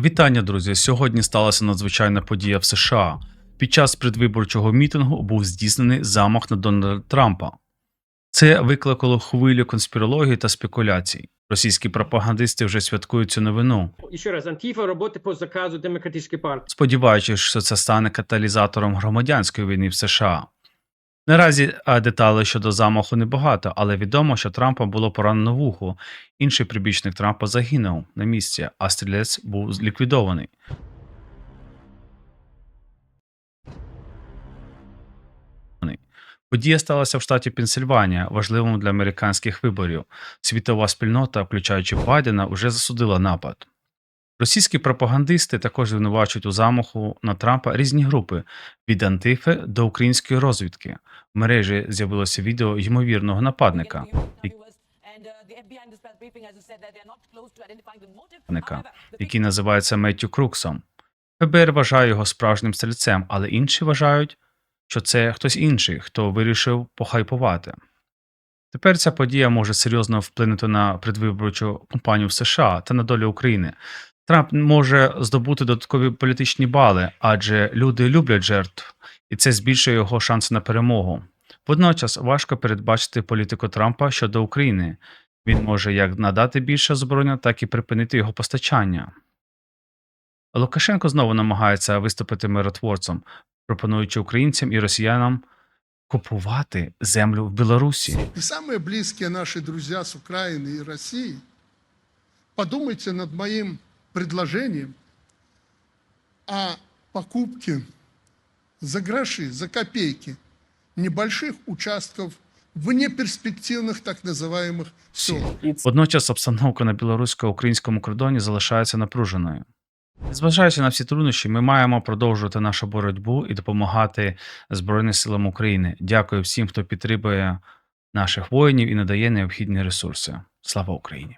Вітання, друзі! Сьогодні сталася надзвичайна подія в США. Під час предвиборчого мітингу був здійснений замах на Дональда Трампа. Це викликало хвилю конспірології та спекуляцій. Російські пропагандисти вже святкують цю новину, І ще раз, Антіфа роботи по заказу демократичної партії. сподіваючись, що це стане каталізатором громадянської війни в США. Наразі а, деталей щодо замаху небагато, але відомо, що Трампа було поранено вухо. Інший прибічник Трампа загинув на місці, а стрілець був ліквідований. Подія сталася в штаті Пенсильванія, важливому для американських виборів. Світова спільнота, включаючи Байдена, вже засудила напад. Російські пропагандисти також звинувачують у замаху на Трампа різні групи від Антифи до української розвідки. В мережі з'явилося відео ймовірного нападника, який називається Меттю Круксом. ФБР вважає його справжнім стрільцем, але інші вважають, що це хтось інший, хто вирішив похайпувати. Тепер ця подія може серйозно вплинути на предвиборчу кампанію в США та на долю України. Трамп може здобути додаткові політичні бали, адже люди люблять жертв, і це збільшує його шанси на перемогу. Водночас важко передбачити політику Трампа щодо України. Він може як надати більше озброєння, так і припинити його постачання. Лукашенко знову намагається виступити миротворцем, пропонуючи українцям і росіянам купувати землю в Білорусі. И самые близкие наши друзья с Украины и России, подумайте над моим предложением о покупке за гроши, за копейки небольших участков в неперспективных так называемых селах. Водночас обстановка на білорусько-українському кордоні залишається напруженою. Незважаючи на всі труднощі, ми маємо продовжувати нашу боротьбу і допомагати Збройним силам України. Дякую всім, хто підтримує наших воїнів і надає необхідні ресурси. Слава Україні!